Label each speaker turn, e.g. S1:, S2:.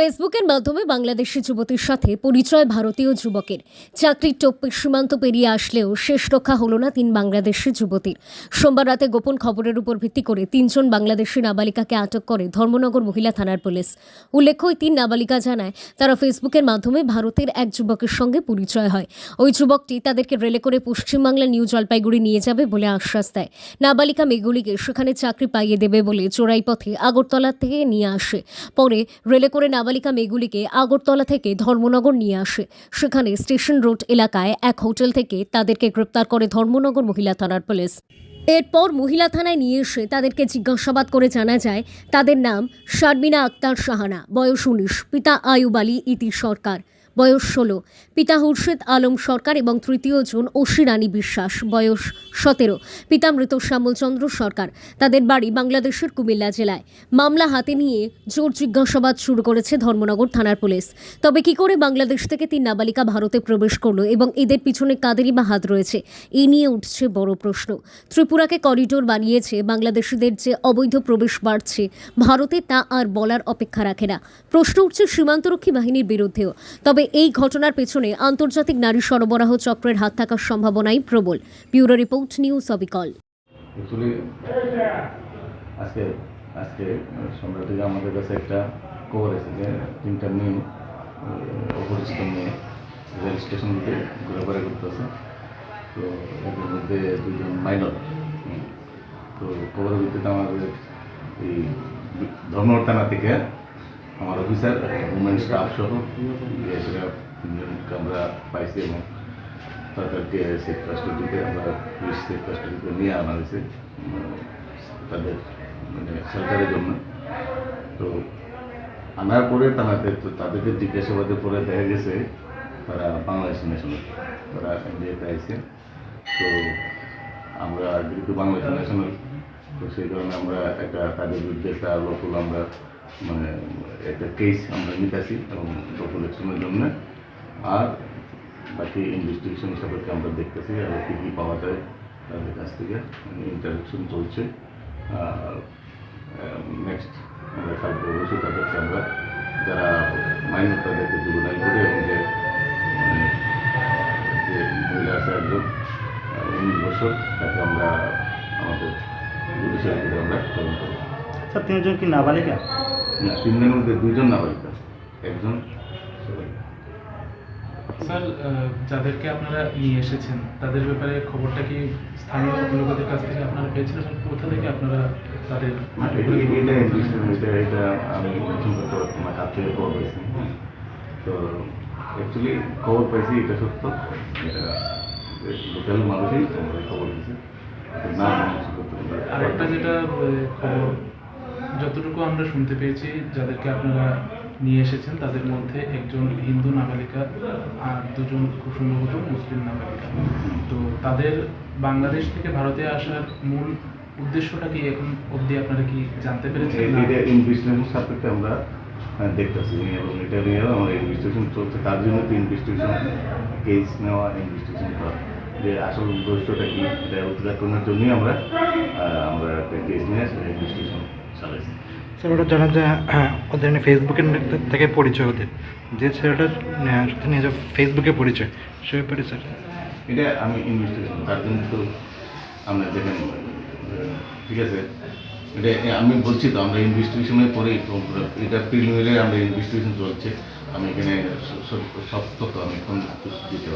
S1: ফেসবুকের মাধ্যমে বাংলাদেশি যুবতীর সাথে পরিচয় ভারতীয় যুবকের। চাকরির টোপ্পে সীমান্ত পেরিয়ে আসলেও শেষ রক্ষা হলো না তিন বাংলাদেশি যুবতীর। সোমবার রাতে গোপন খবরের উপর ভিত্তি করে তিনজন বাংলাদেশি নাবালিকাকে আটক করে ধর্মনগর মহিলা থানার পুলিশ। উল্লেখ্য, ওই তিন নাবালিকা জানায়, তারা ফেসবুকের মাধ্যমে ভারতের এক যুবকের সঙ্গে পরিচয় হয়। ওই যুবকটি তাদেরকে রেলে করে পশ্চিমবাংলা নিউ জলপাইগুড়ি নিয়ে যাবে বলে আশ্বাস দেয়। নাবালিকা মেয়েগুলিকে সেখানে চাকরি পাইয়ে দেবে বলে চোরাই পথে আগরতলা থেকে নিয়ে আসে। পরে রেলে করে নাবালিকা মেয়েগুলিকে আগরতলা থেকে ধর্মনগর নিয়ে আসে। সেখানে স্টেশন রোড এলাকায় এক হোটেল থেকে তাদেরকে গ্রেপ্তার করে ধর্মনগর মহিলা থানার পুলিশ। এরপর মহিলা থানায় নিয়ে এসে তাদেরকে জিজ্ঞাসাবাদ করে জানা যায়, তাদের নাম শারমিনা আক্তার সাহানা, বয়স উনিশ, পিতা আয়ুব আলী ইতি সরকার। বয়স ষোলো। পিতা হুরশেদ আলম সরকার এবং তৃতীয় জন অসি রানী বিশ্বাস, বয়স সতেরো। পিতা মৃত শ্যামলচন্দ্র সরকার, তাদের বাড়ি বাংলাদেশের কুমিল্লা জেলায়। মামলা হাতে নিয়ে জোর জিজ্ঞাসাবাদ শুরু করেছে ধর্মনগর থানার পুলিশ। তবে কি করে বাংলাদেশ থেকে তিন নাবালিকা ভারতে প্রবেশ করল এবং এদের পিছনে কাদেরই বা হাত রয়েছে, এ নিয়ে উঠছে বড় প্রশ্ন। ত্রিপুরাকে করিডোর বানিয়েছে বাংলাদেশিদের যে অবৈধ প্রবেশ বাড়ছে ভারতে তা আর বলার অপেক্ষা রাখে না। প্রশ্ন উঠছে সীমান্তরক্ষী বাহিনীর বিরুদ্ধেও। তবে এই ঘটনার পেছনে আন্তর্জাতিক নারী সরবরাহ চক্রের হাত থাকার সম্ভাবনাই প্রবল। ব্যুরো রিপোর্ট, নিউজ অবিকল।
S2: আজকে আজকে থেকে আমাদের কাছে একটা খবর যে তিনটা মেয়ে অপরিচিত মেয়ে রেল স্টেশনগুলোতে ঘোরাফেরা করতেছে। তো এদের মধ্যে দুজন মাইনর তো খবরের ভিত্তিতে আমাদের এই ধর্মনগর থানা থেকে আমার অফিসার উমেন স্টাফ সহ সেটা আমরা পাইছি এবং তাদেরকে সেফ কাস্টডিতে আমরা পুলিশ সেফ কাস্টডিতে নিয়ে আনা হয়েছে তাদের মানে সরকারের জন্য। তো আনার পরে তাদের তো তাদেরকে জিজ্ঞাসাবাদের পরে দেখা গেছে, তারা বাংলাদেশ ন্যাশনাল তারা ইন্ডিয়াতে আইছে। তো আমরা যেহেতু বাংলাদেশ ন্যাশনাল তো সেই কারণে আমরা একটা তাদের বিরুদ্ধে একটা লোকাল আমরা মানে একটা কেস আমরা নিতেছি এবং লোকাল ইলেকশনের জন্য আর বাকি ইনভেস্টিগেশন সাপেক্ষে আমরা দেখতেছি আর কী কী পাওয়া যায় তাদের কাছ থেকে ইন্টারাকশন চলছে। আর নেক্সট আমরা কালকে অবশ্যই তাদেরকে আমরা যারা মাইনর তাদেরকে জুবেনাইল করে এবং যে মানে যে মহিলা আছে একজন আহ, উনিশ বছর তাকে আমরা আমাদের জুডিশিয়াল করে আমরা তদন্ত করব।
S3: স্যার তিনজন কি নাবালিকা?
S2: না তিনজনের মধ্যে দুইজন নাবালিকা। একজন
S4: স্যার যাদেরকে আপনারা নিয়ে এসেছেন তাদের ব্যাপারে খবরটা কি স্থানীয় লোকেদের কাছ থেকে আপনারা পেয়েছেন এবং কোথা থেকে আপনারা তাদের
S2: এটা এটা এটা এটা আমি প্রথম কাছ থেকে খবর পাইছি তো অ্যাকচুয়ালি খবর পাইছি এটা সত্য। লোকাল মানুষই খবর দিয়েছে। না করতে
S4: আরেকটা যেটা খবর যতটুকু আমরা শুনতে পেয়েছি, যাদেরকে আপনারা নিয়ে এসেছেন, তাদের মধ্যে একজন হিন্দু নাবালিকা আর দুজন খুব মুসলিম নাবালিকা তো তাদের বাংলাদেশ থেকে ভারতে আসার মূল উদ্দেশ্যটা কি এখন অবধি আপনারা কি জানতে পেরেছেন?
S2: ইনভেস্টিগেশন সাপেক্ষে আমরা দেখতেছি এবং এটা নিয়ে আমার ইনভেস্টিগেশন চলছে। তার জন্য তো ইনভেস্টিগেশন কেস নেওয়া ইনভেস্টিগেশন করা। যে আসল উদ্দেশ্যটা কি, এটা উদ্ঘাটনের জন্যই আমরা আমরা একটা কেস নিয়ে সেটা ইনভেস্টিগেশন
S3: স্যার ওটা জানা যায় হ্যাঁ, ওদের ফেসবুকের থেকে পরিচয় ওদের। যে ছেলেটার আহ, সাথে নিয়ে যাওয়া ফেসবুকে পরিচয় সে ব্যাপারে স্যার।
S2: এটা আমি ইনভেস্টিগেশন তার জন্য তো আমরা দেখেন আহ, ঠিক আছে? এটা আমি বলছি তো আমরা ইনভেস্টিগেশনের পরে এটা প্রিলিমিনারি আমরা ইনভেস্টিগেশন চলছে। আমি এখানে সব তথ্য আমি এখন দিতে